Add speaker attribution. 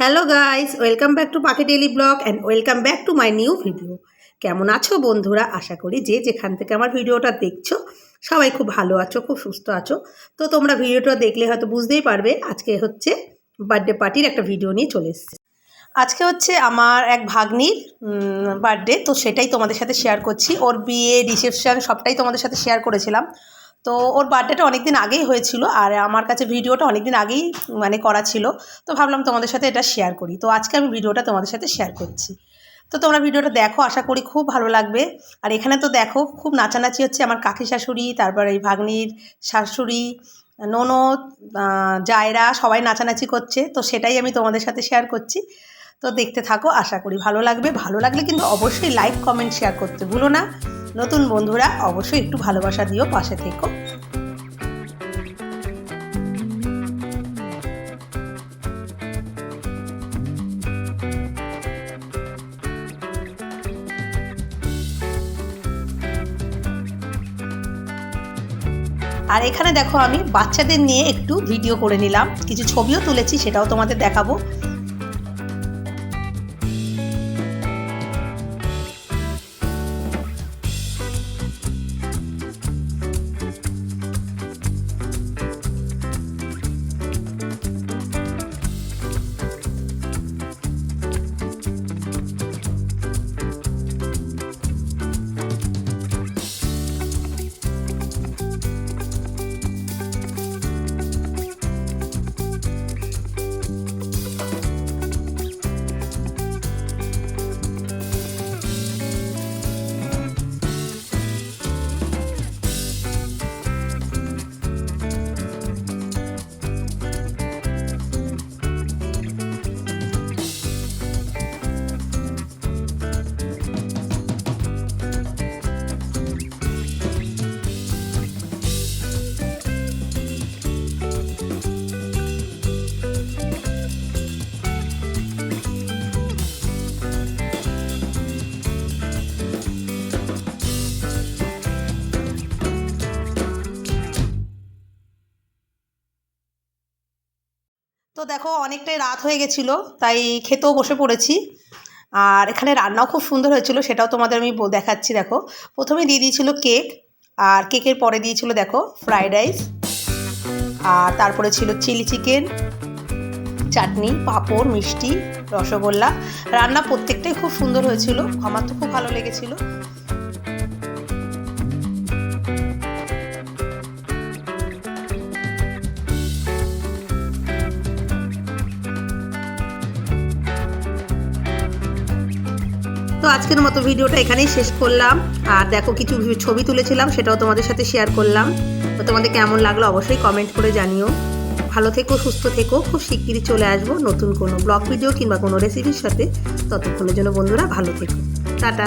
Speaker 1: Hello guys welcome back to Pakhi daily blog and welcome back to my new video কেমন আছো বন্ধুরা? আশা করি যে যেখান থেকে আমার ভিডিওটা দেখছ, সবাই খুব ভালো আছো, খুব সুস্থ আছো। তো তোমরা ভিডিওটা দেখলে হয়তো বুঝতেই পারবে, আজকে হচ্ছে বার্থডে পার্টির একটা ভিডিও নিয়ে চলে এসেছে। আজকে হচ্ছে আমার এক ভাগ্নির বার্থডে তো সেটাই তোমাদের সাথে শেয়ার করছি। ওর বিয়ে রিসেপশন সবটাই তোমাদের সাথে শেয়ার করেছিলাম। তো ওর বার্থডেটা অনেক দিন আগেই হয়েছিল আর আমার কাছে ভিডিওটা অনেক দিন আগেই মানে করা ছিল। তো ভাবলাম তোমাদের সাথে এটা শেয়ার করি। তো আজকে আমি ভিডিওটা তোমাদের সাথে শেয়ার করছি। তো তোমরা ভিডিওটা দেখো, আশা করি খুব ভালো লাগবে। আর এখানে তো দেখো, খুব নাচানাচি হচ্ছে আমার কাকি শাশুড়ি, তারপর এই ভাগ্নির শাশুড়ি, ননদ জায়রা, সবাই নাচানাচি করছে। তো সেটাই আমি তোমাদের সাথে শেয়ার করছি। তো দেখতে থাকো, আশা করি ভালো লাগবে। ভালো লাগলে কিন্তু অবশ্যই লাইক কমেন্ট শেয়ার করতে ভুলো না। নতুন বন্ধুরা, অবশ্যই একটু ভালোবাসা দিও, পাশে থেকো। আর এখানে দেখো আমি বাচ্চাদের নিয়ে একটু ভিডিও করে নিলাম। কিছু ছবিও তুলেছি, সেটাও তোমাদের দেখাবো। তো দেখো, অনেকটাই রাত হয়ে গেছিল, তাই খেতেও বসে পড়েছি। আর এখানে রান্নাও খুব সুন্দর হয়েছিল, সেটাও তোমাদের আমি দেখাচ্ছি, দেখো। প্রথমে দিয়ে দিয়েছিল কেক, আর কেকের পরে দিয়েছিল, দেখো, ফ্রাইড রাইস। আর তারপরে ছিল চিলি চিকেন, চাটনি, পাঁপড়, মিষ্টি, রসগোল্লা। রান্না প্রত্যেকটাই খুব সুন্দর হয়েছিল, আমার তো খুব ভালো লেগেছিলো। আজকের মতো ভিডিওটা এখানেই শেষ করলাম। আর দেখো কিছু ছবি তুলেছিলাম, সেটাও তোমাদের সাথে শেয়ার করলাম। তো তোমাদের কেমন লাগল অবশ্যই কমেন্ট করে জানিও। ভালো থেকো, সুস্থ থেকো, খুব শিগগিরই চলে আসব নতুন কোনো ব্লগ ভিডিও কিংবা কোনো রেসিপির সাথে। ততক্ষণের জন্য বন্ধুরা ভালো থেকো। টাটা।